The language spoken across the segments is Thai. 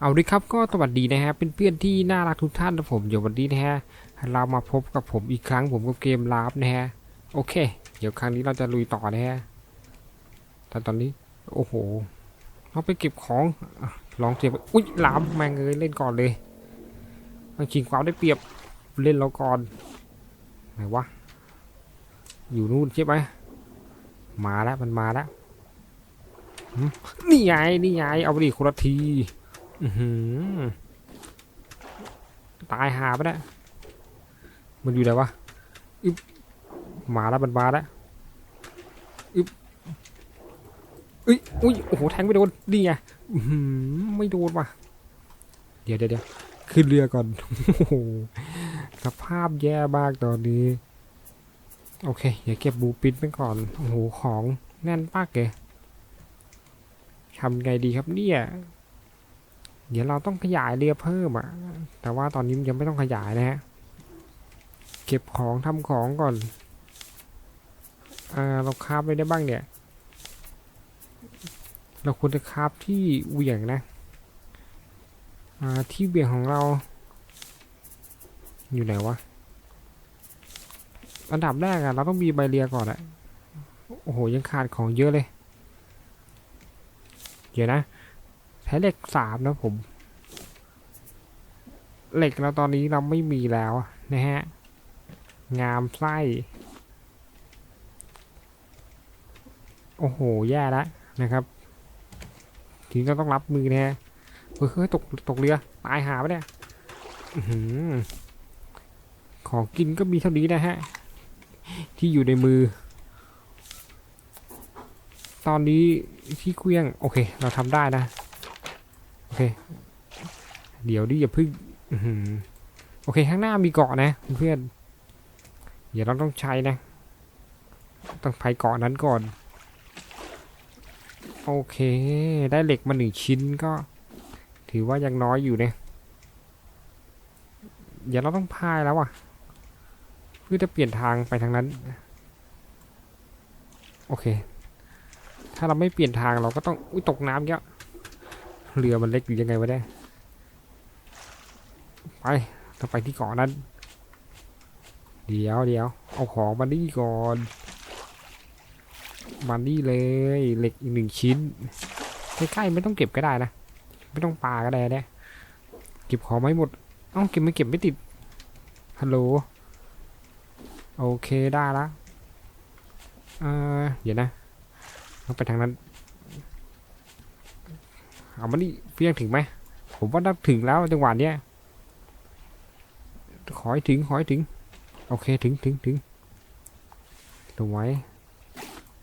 เอาด้วยครับก็สวัสดีนะฮะเป็นเพื่อนที่น่ารักทุกท่านนะผมเดี๋ยววันนี้นะฮะเรามาพบกับผมอีกครั้งผมกับเกมลาฟนะฮะโอเค เดี๋ยวครั้งนี้เราจะลุยต่อนะฮะแต่ตอนนี้ โอ้โหเราไปเก็บของลองเสียบอุ้ยลามแมงเลยเล่นก่อนเลยมันชิงความได้เปรียบเล่นเราก่อนไหนวะอยู่นู่นใช่ไหมมาแล้วมันมาแล้วนี่ไงนี่ไงเอาไปดิคนละที ตายหาไปแล้วมันอยู่ไหนวะอึบมาแล้วมันมาแล้วอึบอุ้ยอุ้ยโอ้โหแทงไม่โดนดีไงไม่โดนว่ะเดี๋ยวเดี๋ยวเดี๋ยวขึ้นเรือก่อนโอ้โหสภาพแย่มากตอนนี้ โอเค เดี๋ยวเก็บบูปินไปก่อน โอ้โห ของแน่นมากเลยทำไงดีครับเนี่ย เดี๋ยวเราต้องขยายเรือเพิ่มอะแต่ว่าตอนนี้ยังไม่ต้องขยายนะฮะ เก็บของทำของก่อน อ่า เราคาบไปได้บ้างเนี่ย เราควรจะคาบที่เหวี่ยงนะ อ่า ที่เหวี่ยงของเรา อยู่ไหนวะ อันดับแรกอะเราต้องมีใบเรือก่อนอะโอ้โห ยังขาดของเยอะเลย เดี๋ยวนะ ใช้เหล็กสามนะผม เหล็กเราตอนนี้เราไม่มีแล้วนะฮะ งามไส้ โอ้โห แย่แล้วนะครับ ทีนี้เราต้องรับมือนะฮะ เฮ้ยตกตกเรือ ตายหาไปเนี่ยอื้อหือของกินก็มีเท่านี้นะฮะ ที่อยู่ในมือ ตอนนี้ที่เคลี้ยงโอเค เราทำได้นะ เค เดี๋ยวดิอย่าพึ่งโอเคข้างหน้ามีเกาะนะเพื่อนเดี๋ยวเราต้องใช้นะ ต้องไปเกาะนั้นก่อน โอเค ได้เหล็กมาหนึ่งชิ้นก็ ถือว่ายังน้อยอยู่เนี่ยเดี๋ยวเราต้องพายแล้วอะ เพื่อจะเปลี่ยนทางไปทางนั้น โอเค ถ้าเราไม่เปลี่ยนทางเราก็ต้องอุยตกน้ำเยอะ เรือมันเล็กอยู่ยังไงวะเนี่ยไปต้องไปที่เกาะนั้น เดี๋ยวเดี๋ยวเอาของมานี่ก่อนมานี่เลยเหล็กอีกหนึ่งชิ้นใกล้ๆไม่ต้องเก็บก็ได้นะ ไม่ต้องปาก็ได้เนี่ยเก็บของไม่หมดเอ้าเก็บไม่เก็บไม่ติดฮัลโหลโอเคได้ละเออเดี๋ยวนะต้องไปทางนั้น เอามานี่เพียงถึงไหมผมว่าน่าถึงแล้วจังหวะเนี้ยขอให้ถึงขอให้ถึง โอเคถึงถึงถึงลงไว้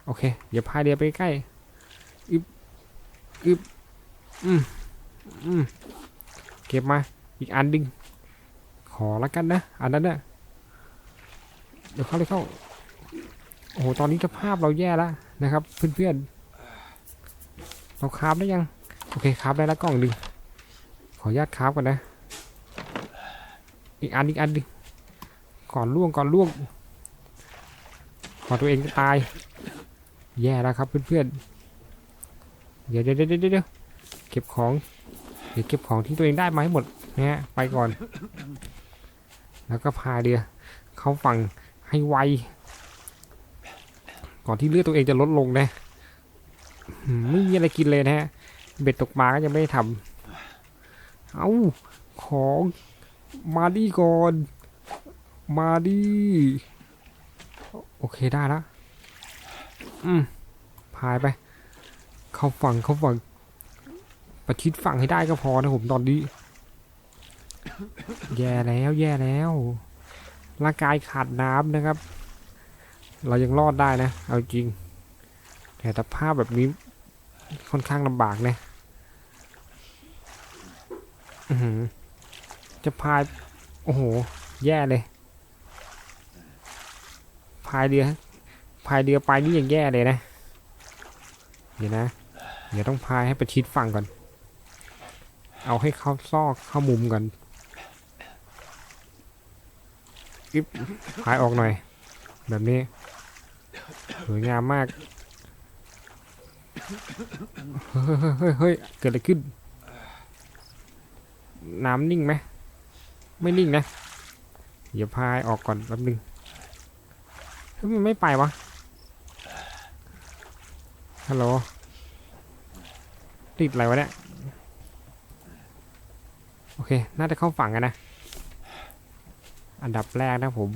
โอเค เดี๋ยวพายเรือไปใกล้อึบอึบอืมอืมเก็บมา อีกอันดึง ขอละกันนะ อันนั้นน่ะเดี๋ยวเข้าเลยเข้า โอ้โห ตอนนี้สภาพเราแย่แล้วนะครับ เพื่อนๆ เราคาฟได้ยัง โอเคคราฟได้แล้วกล่องหนึ่งขออนุญาตคราฟก่อนนะ อีกอันอีกอันหนึงก่อนล่วงก่อนล่วงก่อตัวเองจะตาย แย่แล้วครับเพื่อนๆ เดี๋ยวเดี๋ยวเดี๋ยวเดี๋ยวเก็บของ เดี๋ยวเก็บของที่ตัวเองได้มาให้หมดนะฮะไปก่อน แล้วก็พาเรือเข้าฝั่งให้ไว ก่อนที่เลือดตัวเองจะลดลงนะ ไม่มีอะไรกินเลยนะฮะ เบ็ดตกปลาก็ยังไม่ได้ทำเอาของมาดีก่อน มาดีโอเคได้แล้วอืมพายไป เข้าฝั่งเข้าฝั่งประชิดฝั่งให้ได้ก็พอนะผมตอนนี้ แย่แล้วแย่แล้วร่างกายขาดน้ำนะครับ เรายังรอดได้นะ เอาจริง แต่สภาพแบบนี้ ค่อนข้างลำบากนะจะพาย โอ้โห แย่เลย พายเรือ พายเรือไปนี่ยังแย่เลยนะ เดี๋ยวนะ เดี๋ยวต้องพายให้ประชิดฝั่งก่อน เอาให้เข้าซอกเข้ามุมก่อนอิบพายออกหน่อย แบบนี้ สวยงามมาก เฮ้ยเฮ้ยเกิดอะไรขึ้น น้ำนิ่งไหมไม่นิ่งนะเดี๋ยวพายออกก่อนแป๊บนึงเฮ้ยมันไม่ไปวะฮัลโหลติดอะไรวะเนี่ยโอเค น่าจะเข้าฝั่งกันนะ อันดับแรกนะผม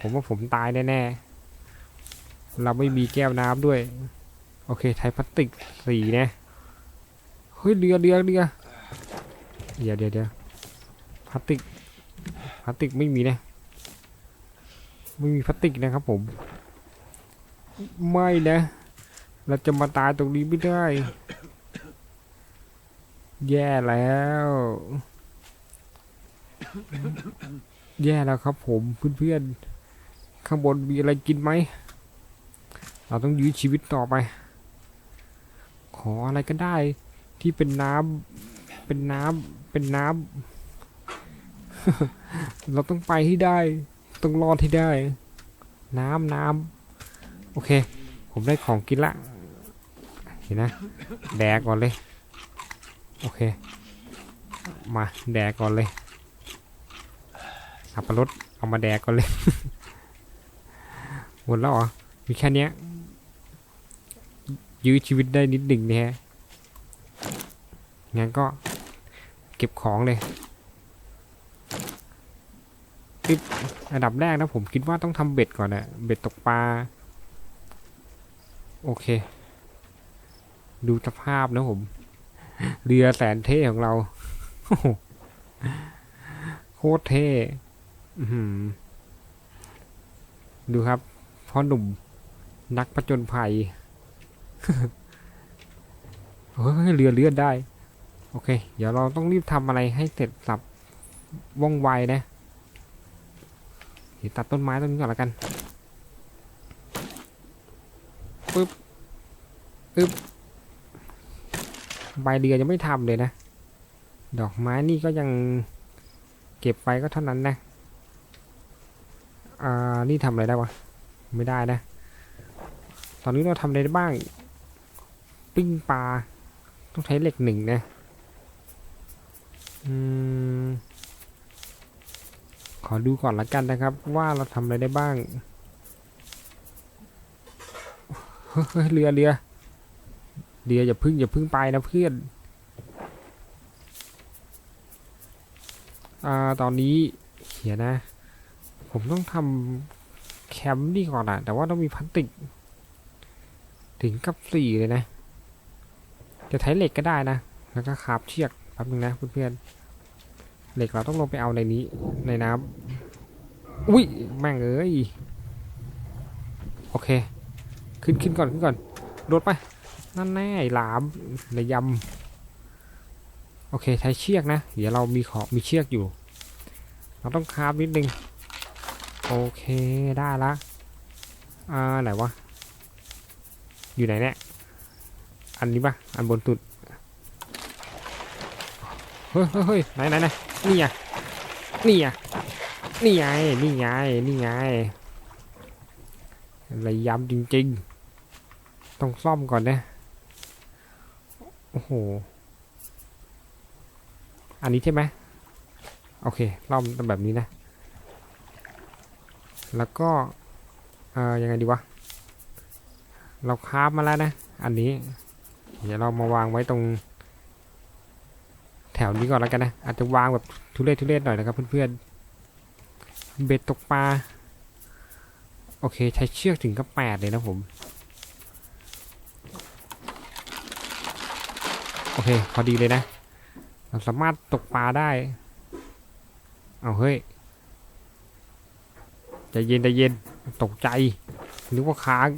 ผมว่าผมตายแน่ๆ เราไม่มีแก้วน้ำด้วย โอเคใช้พลาสติกสีนะ เฮ้ยเรือเรือเรือเดี๋ยวเดี๋ยวเดี๋ยวพลาสติกพลาสติกไม่มีนะ ไม่มีพลาสติกนะครับผม ไม่นะ เราจะมาตายตรงนี้ไม่ได้ แย่แล้ว แย่แล้วครับผมเพื่อนๆ ข้างบนมีอะไรกินไหม เราต้องยื้อชีวิตต่อไป ขออะไรก็ได้ ที่เป็นน้ำเป็นน้ำเป็นน้ำเราต้องไปให้ได้ ต้องรอดให้ได้ น้ำน้ำโอเค ผมได้ของกินละเห็นนะแดกก่อนเลย โอเค มาแดกก่อนเลยสับปรดเอามาแดกก่อนเลยหมดแล้วเหรอมีแค่เนี้ย ยื้อชีวิตได้นิดหนึ่งนี่ยงั้นก็เก็บของเลยปึ๊บอันดับแรกนะผมคิดว่าต้องทำเบ็ดก่อนนะเบ็ดตกปลา โอเค ดูสภาพนะผม เรือแสนเท่ของเราโคตรเท่ดูครับพ่อหนุ่มนักผจญภัย เฮ้ยเรือเลื่อนได้ โอเค เดี๋ยวเราต้องรีบทำอะไรให้เสร็จสับว่องไวนะเดี๋ยวตัดต้นไม้ต้นนี้ก่อนล้วกันปึ๊บปึ๊บใบเรือยังไม่ทำเลยนะ ดอกไม้นี่ก็ยังเก็บไปก็เท่านั้นนะอ่านี่ทำอะไรได้วะ ไม่ได้นะ ตอนนี้เราทำอะไรได้บ้าง ปิ้งปลา ต้องใช้เหล็กหนึ่งนะ อืม ขอดูก่อนละกันนะครับ ว่าเราทำอะไรได้บ้าง เฮ้ยเรือเรือเรืออย่าพึ่งอย่าพึ่งไปนะเพื่อนอ่าตอนนี้เขียนนะ ผมต้องทำแคมป์นี่ก่อนอะแต่ว่าต้องมีพลาสติก ถึงกับสี่เลยนะ จะใช้เหล็กก็ได้นะ แล้วก็คาบเชือกแป๊บนึงนะเพื่อนๆเหล็กเราต้องลงไปเอาในนี้ในน้ำอุ้ยแม่งเอ้ยโอเค ขึ้นขึ้นก่อนขึ้นก่อนโดดไปนั่นแน่หลามในยำโอเคใช้เชือกนะ เดี๋ยวเรามีขอมีเชือกอยู่ เราต้องคาบนิดนึงโอเคได้ละอ่าไหนวะอยู่ไหนเนี่ย อันนี้ปะอันบนสุดเฮ้ยเฮ้ยเฮ้ยไหนไหนไหนนี่ไงนี่ไงนี่ไง นี่ไง นี่ไงอะไรย้ำจริงๆ ต้องซ่อมก่อนนะ โอ้โห อันนี้ใช่ไหมโอเคซ่อมแบบนี้นะ แล้วก็ เอ่อ ยังไงดีวะ เราคราฟมาแล้วนะ อันนี้ เดี๋ยวเรามาวางไว้ตรง แถวนี้ก่อนแล้วกันนะ อาจจะวางแบบทุเรศทุเรศหน่อยนะครับเพื่อนๆ เบ็ดตกปลา โอเค ใช้เชือกถึงกับแปดเลยนะผม โอเค พอดีเลยนะ เราสามารถตกปลาได้ เอาเฮ้ยใจเย็นใจเย็น ตกใจ นึกว่าค้าง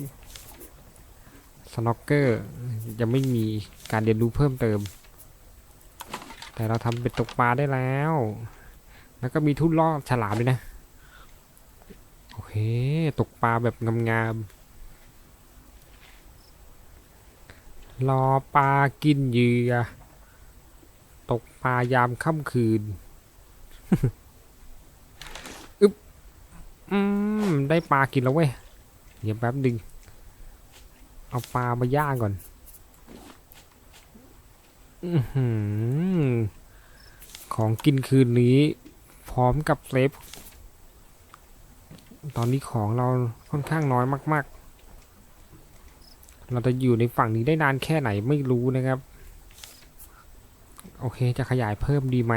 สโนว์เกอร์ยังไม่มีการเรียนรู้เพิ่มเติม แต่เราทำเป็นตกปลาได้แล้ว แล้วก็มีทุ่นล่อฉลามด้วยนะ โอเค ตกปลาแบบงามๆรอปลากินเหยื่อ ตกปลายามค่ำคืนอึ๊บอืม ได้ปลากินแล้วเว้ย เดี๋ยวแป๊บดึง เอาปลามาย่างก่อน อืของกินคืนนี้ พร้อมกับเซฟตอนนี้ของเราค่อนข้างน้อยมาก ๆ เราจะอยู่ในฝั่งนี้ได้นานแค่ไหนไม่รู้นะครับ โอเคจะขยายเพิ่มดีไหม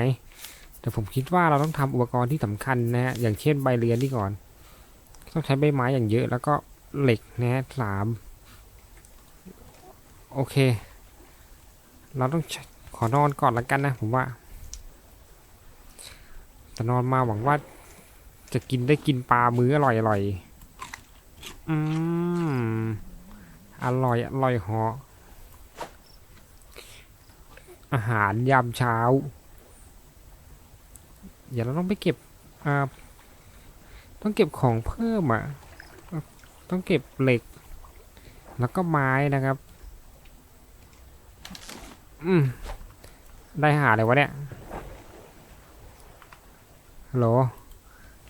แต่ผมคิดว่าเราต้องทำอุปกรณ์ที่สำคัญนะฮะ อย่างเช่นใบเรือนนี่ก่อน ต้องใช้ใบไม้อย่างเยอะแล้วก็เหล็กนะฮะสาม โอเค เราต้องขอนอนก่อนละกันนะผมว่าแต่นอนมาหวังว่า จะกินได้กินปลามื้ออร่อยอร่อยอืมอร่อยอร่อยเหออาหารยามเช้าเดี๋ยวเราต้องไปเก็บอ่าต้องเก็บของเพิ่มอะ ต้องเก็บเหล็ก แล้วก็ไม้นะครับ อืมได้หาอะไรวะเนี่ยฮัลโหล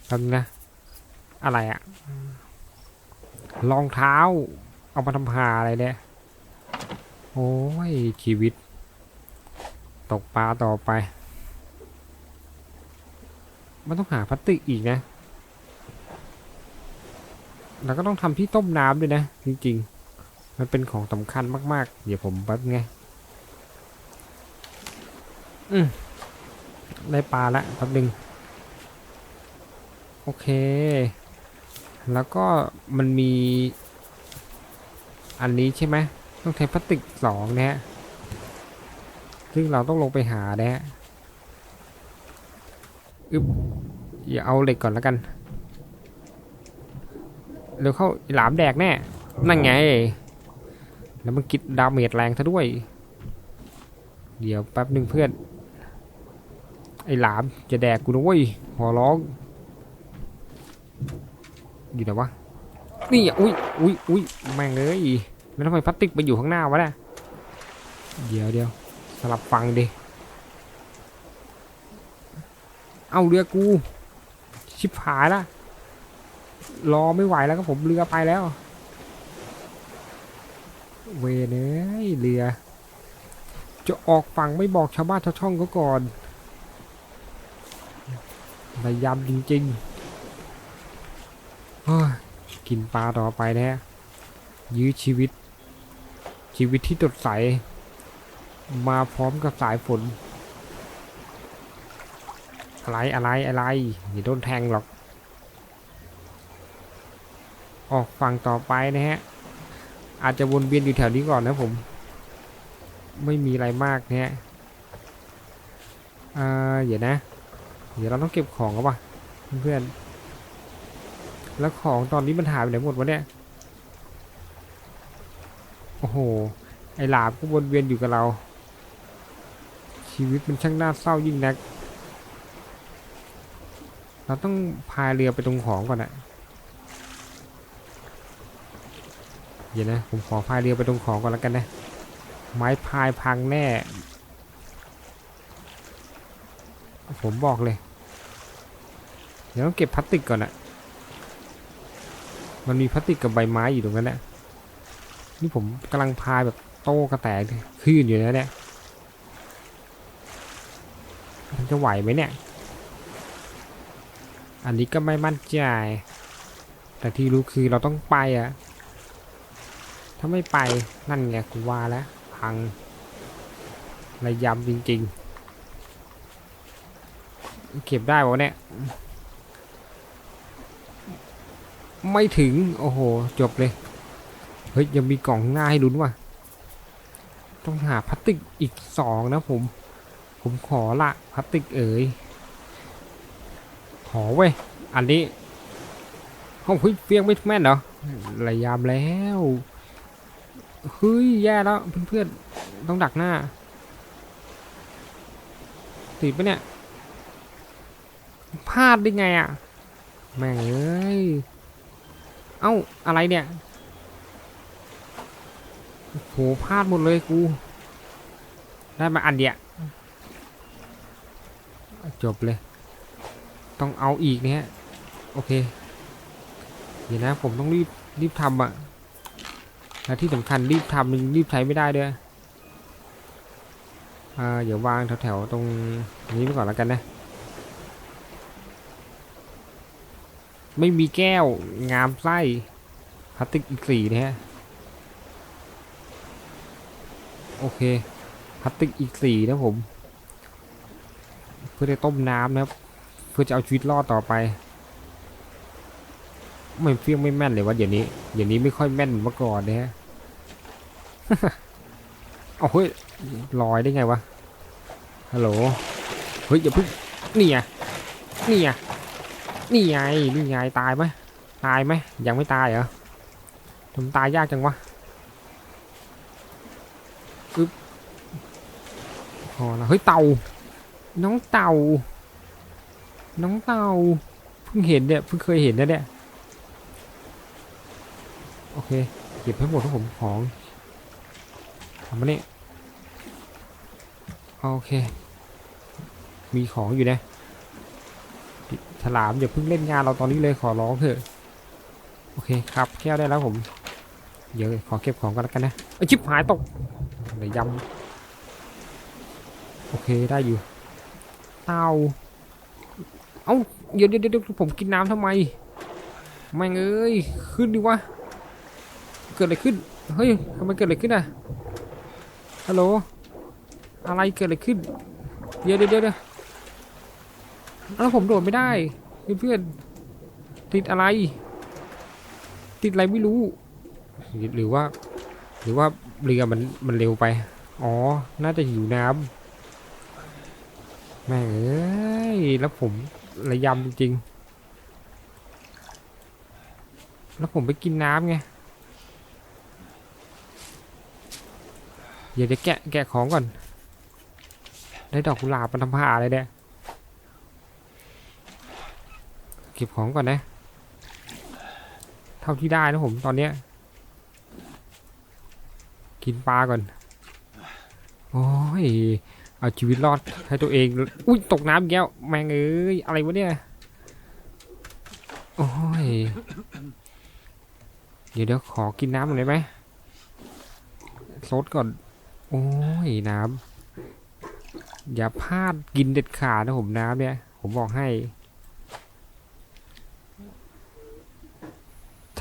แป๊บนึงนะ อะไรอะรองเท้า เอามาทำหาอะไรเนี่ย โอ้ย ชีวิต ตกปลาต่อไป มันต้องหาพลาสติกอีกนะ แล้วก็ต้องทำที่ต้มน้ำด้วยนะ จริงๆ มันเป็นของสำคัญมาก ๆ เดี๋ยวผมแป๊บไง อืมได้ปลาละแป๊บนึง โอเค แล้วก็มันมี อันนี้ใช่ไหมต้องใช้พลาสติกสองนะฮะซึ่งเราต้องลงไปหานะฮะอึบอย่าเอาเหล็กก่อนแล้วกันเดี๋ยวเข้าหลามแดกแน่ นั่นไง แล้วมันกิดดาเมจแรงซะด้วย เดี๋ยวแป๊บหนึ่งเพื่อน ไอ้หลามจะแดกกูนะเว้ยขอร้อง อยู่ไหนวะ นี่อุ้ยอุ้ยอุ้ยแม่งเอ้ยแล้วทำไมพลาสติกไปอยู่ข้างหน้าวะเนี่ยเดี๋ยวเดี๋ยวสลับฟังดิ เอาเรือกู ชิบหายละ รอไม่ไหวแล้วก็ผมเรือไปแล้ว เวเนยเรือ จะออกฝั่งไม่บอกชาวบ้านชาวช่องเขาก่อน ระยำจริงๆกินปลาต่อไปนะฮะยื้อชีวิต ชีวิตที่สดใส มาพร้อมกับสายฝน อะไรอะไรอะไรอย่าโดนแทงหรอก ออกฝั่งต่อไปนะฮะ อาจจะวนเวียนอยู่แถวนี้ก่อนนะผม ไม่มีอะไรมากนะฮะ อ่า เดี๋ยวนะ เดี๋ยวเราต้องเก็บของกันว่ะเพื่อนๆแล้วของตอนนี้มันหายไปไหนหมดวะเนี่ย โอ้โห ไอหลามก็วนเวียนอยู่กับเรา ชีวิตมันช่างน่าเศร้ายิ่งนัก เราต้องพายเรือไปตรงของก่อนอะเดี๋ยวนะ ผมขอพายเรือไปตรงของก่อนแล้วกันนะ ไม้พายพังแน่ ผมบอกเลย เดี๋ยวต้องเก็บพลาสติกก่อนอะมันมีพลาสติกกับใบไม้อยู่ตรงนั้นแหละนี่ผมกำลังพายแบบโต้กระแตกคลื่นอยู่นะเนี่ยมันจะไหวไหมเนี่ย อันนี้ก็ไม่มั่นใจ แต่ที่รู้คือเราต้องไปอะถ้าไม่ไปนั่นไงกูว่าแล้วพังระยำจริงๆ เก็บได้ปะเนี่ย ไม่ถึง โอ้โห จบเลย เฮ้ย ยังมีกล่องงหน้าให้ลุ้นว่ะ ต้องหาพลาสติกอีกสองนะผม ผมขอละพลาสติกเอ๋ย ขอเว้ย อันนี้ห้องเฮ้ยเฟียงไม่แม่นเหรอระยำแล้วเฮ้ยแย่แล้วเพื่อนๆต้องดักหน้าติดปะเนี่ยพลาดได้ไงอะ แม่งเอ้ย เอ้า อะไรเนี่ยโหพลาดหมดเลยกู ได้มาอันเดียวจบเลย ต้องเอาอีกเนี่ยโอเค เดี๋ยวนะผมต้องรีบรีบทำอะและที่สำคัญรีบทำมันรีบใช้ไม่ได้ด้วยอ่าเดี๋ยววางแถวๆตรงนี้ไปก่อนแล้วกันนะ ไม่มีแก้วงามไส้พลาสติกอีกสี่นะฮะโอเคพลาสติกอีกสี่นะผม เพื่อจะต้มน้ำนะครับ เพื่อจะเอาชีวิตรอดต่อไปไม่เฟี้ยงไม่แม่นเลยว่าเดี๋ยวนี้เดี๋ยวนี้ไม่ค่อยแม่นเหมือนเมื่อก่อนนะฮะเอาเฮ้ยลอยได้ไงวะฮัลโหลเฮ้ยอย่าเพึ่งนี่ไงนี่ไง นี่ไงนี่ไงตายไหมตายไหมยังไม่ตายเหรอทำตายยากจังวะอึ๊บพอแล้วเฮ้ยเต่า น้องเต่า น้องเต่าเพิ่งเห็นเนี่ยเพิ่งเคยเห็นนะเนี่ยโอเคเก็บให้หมดครับผมของทำมานี่ยโอเค มีของอยู่นะ ฉลามอย่าเพิ่งเล่นงานเราตอนนี้เลยขอร้องเถอะโอเคครับแก้วได้แล้วผมเดี๋ยวขอเก็บของกันแล้วกันนะไอชิบหายตกเดี๋ยวยำโอเคได้อยู่ เต้าเอ้าเดี๋ยวเดี๋ยวเดี๋ยวผมกินน้ำทำไมแม่งเอ้ยขึ้นดิวะเกิดอะไรขึ้นเฮ้ยทำไมเกิดอะไรขึ้นอะฮัลโหลอะไรเกิดอะไรขึ้นเดี๋ยวเดี๋ยวเดี๋ยว เดี๋ยวแล้วผมโดดไม่ได้เพื่อนติดอะไร ติดอะไรไม่รู้ หรือว่า หรือว่าเรือมันมันเร็วไป อ๋อ น่าจะหิวน้ำแม่งเอ้ยแล้วผมระยำจริงแล้วผมไปกินน้ำไงเดี๋ยวจะแกะแกะของก่อน ได้ดอกกุหลาบมันทำผ้าอะไรเนี่ย เก็บของก่อนนะ เท่าที่ได้นะผมตอนเนี้ย กินปลาก่อน โอ้ย เอาชีวิตรอดให้ตัวเอง อุ้ยตกน้ำอีกแก้ว แมงเอ้ย อะไรวะเนี่ย โอ้ย เดี๋ยวเดี๋ยวขอกินน้ำหน่อยไหมซดก่อน โอ้ยน้ำอย่าพลาดกินเด็ดขาดนะผมน้ำเนี่ย ผมบอกให้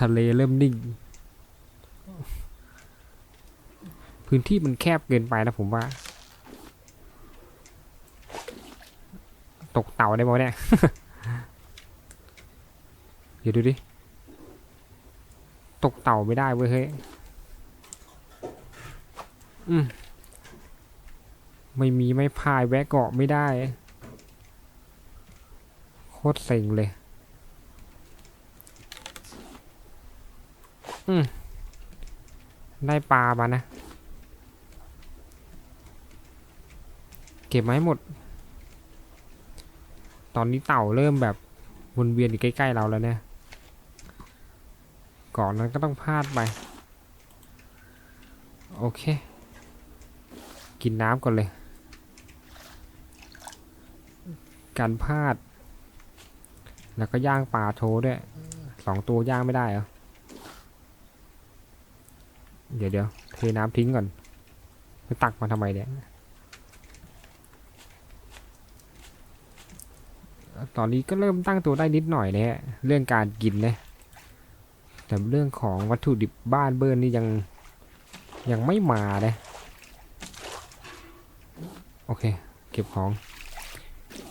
ทะเลเริ่มนิ่ง พื้นที่มันแคบเกินไปนะผมว่า ตกเต่าได้ไหมเนี่ย เดี๋ยวดูดิ ตกเต่าไม่ได้เว้ยเฮ้ย อืมไม่มีไม่พายแวะเกาะไม่ได้ โคตรเซ็งเลย อืม ได้ปลามานะ เก็บมาให้หมด ตอนนี้เต่าเริ่มแบบวนเวียนอยู่ใกล้ๆเราแล้วเนี่ย ก่อนนั้นก็ต้องพลาดไป โอเค กินน้ำก่อนเลยกันพลาด แล้วก็ย่างปลาโชด้วยสองตัวย่างไม่ได้เหรอ เดี๋ยวเดี๋ยวเทน้ำทิ้งก่อนไปตักมาทำไมเนี่ยตอนนี้ก็เริ่มตั้งตัวได้นิดหน่อยนะฮะเรื่องการกินนะแต่เรื่องของวัตถุดิบบ้านเบิร์นนี่ยังยังไม่มานะโอเค เก็บของ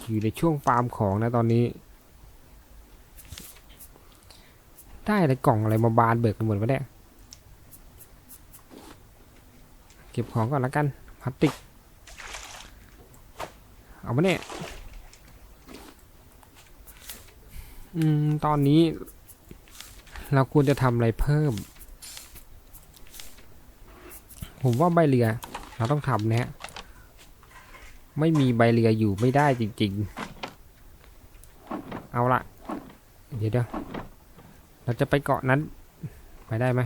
อยู่ในช่วงฟาร์มของนะตอนนี้ ได้อะไรกล่องอะไรมาบานเบิกกันหมดวะเนี่ย เก็บของก่อนล้วกันพลาสติก เอามาเนี่ยอืม ตอนนี้ เราควรจะทำอะไรเพิ่ม ผมว่าใบเรือ เราต้องทำนะฮะ ไม่มีใบเรืออยู่ไม่ได้จริง ๆ เอาละเดี๋ยวเดี๋ยวเราจะไปเกาะนั้น ไปได้ไหม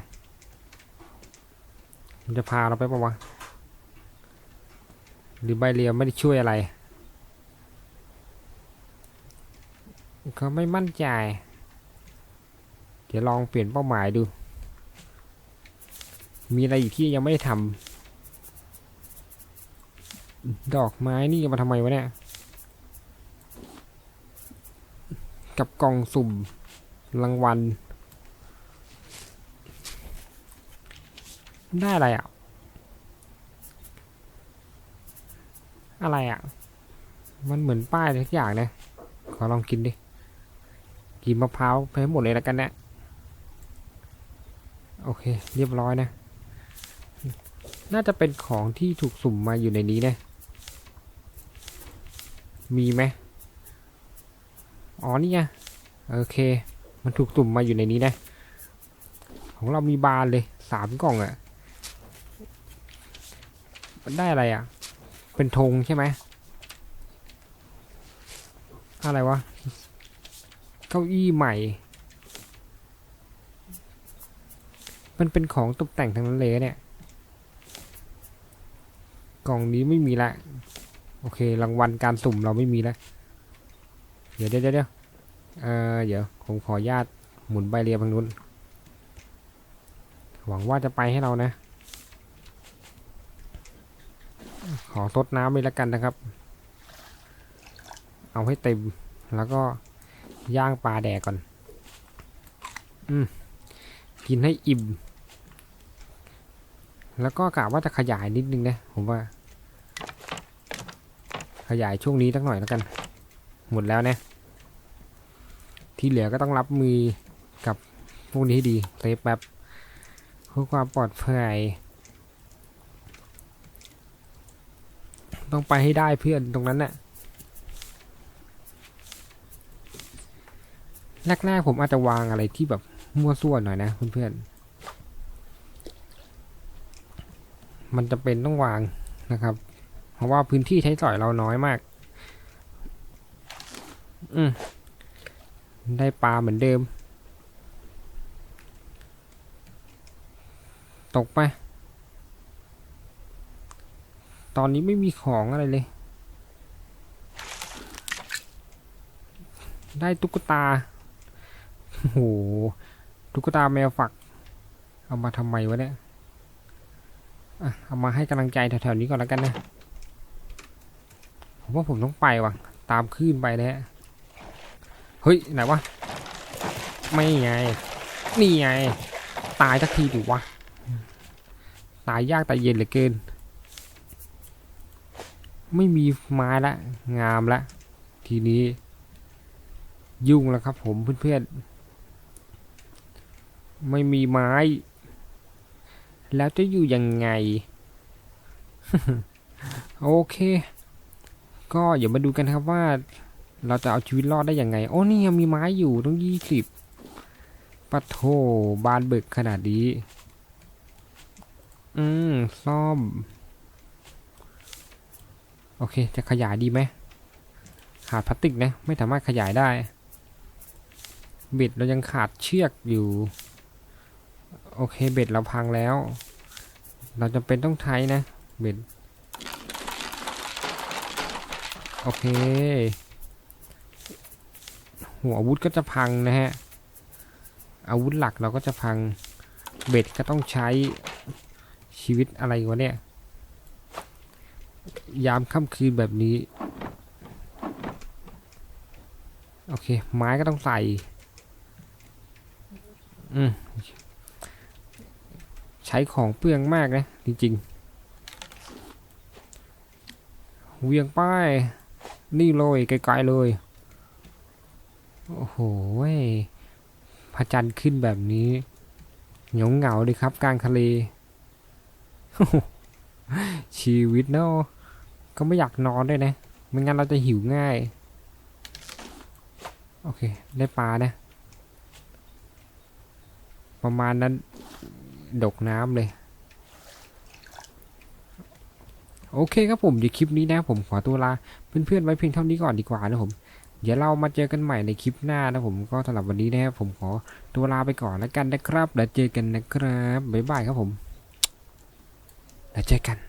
มันจะพาเราไปปะวะ หรือใบเรือไม่ได้ช่วยอะไรก็ไม่มั่นใจ เดี๋ยวลองเปลี่ยนเป้าหมายดู มีอะไรอีกที่ยังไม่ได้ทำ ดอกไม้นี่มาทำไมวะเนี่ย กับกล่องสุ่มรางวัล ได้อะไรอะ อะไรอะ มันเหมือนป้ายทุกอย่างเนะขอลองกินดิ กินมะพร้าวไปหมดเลยแล้วกันเนะี่ยโอเค เรียบร้อยนะ น่าจะเป็นของที่ถูกสุ่มมาอยู่ในนี้นะ มีไหมอ๋อนี่ไงโอเค มันถูกสุ่มมาอยู่ในนี้นะ ของเรามีบานเลยสามกล่องอะ มันได้อะไรอะ เป็นธงใช่ไหม อะไรวะ เก้าอี้ใหม่ มันเป็นของตกแต่งทั้งนั้นเลยเนี่ย กล่องนี้ไม่มีละ โอเค รางวัลการสุ่มเราไม่มีล้วเดี๋ยวเดี๋ยวเดี๋ยวเออเดี๋ยวผมขอญาตหมุนใบเรียบทางนู้น หวังว่าจะไปให้เรานะ ขอ ทดน้ำไปแล้วกันนะครับ เอาให้เต็มแล้วก็ย่างปลาแดกก่อน อืมกินให้อิ่ม แล้วก็กะว่าจะขยายนิดนึงนะผมว่า ขยายช่วงนี้สักหน่อยแล้วกัน หมดแล้วนะ ที่เหลือก็ต้องรับมือกับพวกนี้ให้ดีเซฟแบบเพื่อความปลอดภัย ต้องไปให้ได้เพื่อนตรงนั้นน่ะแรกๆผมอาจจะวางอะไรที่แบบมั่วซั่วหน่อยนะเพื่อนๆมันจะเป็นต้องวางนะครับ เพราะว่าพื้นที่ใช้สอยเราน้อยมาก อืมได้ปลาเหมือนเดิม ตกไป ตอนนี้ไม่มีของอะไรเลย ได้ตุ๊กตา โอ้โห ตุ๊กตาแมวฝัก เอามาทำไมวะเนี่ยเอามาให้กำลังใจแถวๆนี้ก่อนแล้วกันนะ ผมว่าผมต้องไปว่ะ ตามคลื่นไปนะฮะ เฮ้ย ไหนวะ ไม่ไง นี่ไง ตายสักทีดิวะ ตายยากตายเย็นเหลือเกิน ไม่มีไม้ละ งามละ ทีนี้ ยุ่งแล้วครับผมเพื่อนๆ ไม่มีไม้ แล้วจะอยู่ยังไง โอเค ก็อย่ามาดูกันครับว่า เราจะเอาชีวิตรอดได้ยังไง โอ้นี่ยังมีไม้อยู่ต้องยี่สิบปะโถบานเบิกขนาดนี้ อืม ซ่อม โอเค จะขยายดีไหมขาดพลาสติกนะไม่สามารถขยายได้เบ็ดเรายังขาดเชือกอยู่ โอเคเบ็ดเราพังแล้ว เราจำเป็นต้องใช้นะเบ็ดโอเค หัวอาวุธก็จะพังนะฮะ อาวุธหลักเราก็จะพัง เบ็ดก็ต้องใช้ชีวิตอะไรวะเนี่ย ยามค่ำคืนแบบนี้ โอเค ไม้ก็ต้องใส่ อืมใช้ของเปลืองมากนะ จริงๆเวียงป้าย นี่เลยไกลๆเลย โอ้โหพระจันทร์ขึ้นแบบนี้เหงาเหงาเลยครับกลางทะเลชีวิตเนาะ ก็ไม่อยากนอนด้วยนะไม่งั้นเราจะหิวง่าย โอเค ได้ปลานะ ประมาณนั้น ดกน้ำเลย โอเคครับผมเดี๋ยวคลิปนี้นะ ผมขอตัวลาเพื่อนๆไว้เพียงเท่านี้ก่อนดีกว่านะผม เดี๋ยวเรามาเจอกันใหม่ในคลิปหน้านะผมก็สำหรับวันนี้นะครับผมขอตัวลาไปก่อนแล้วกันนะครับแล้วเจอกันนะครับบ๊ายบายครับผมแล้วเจอกัน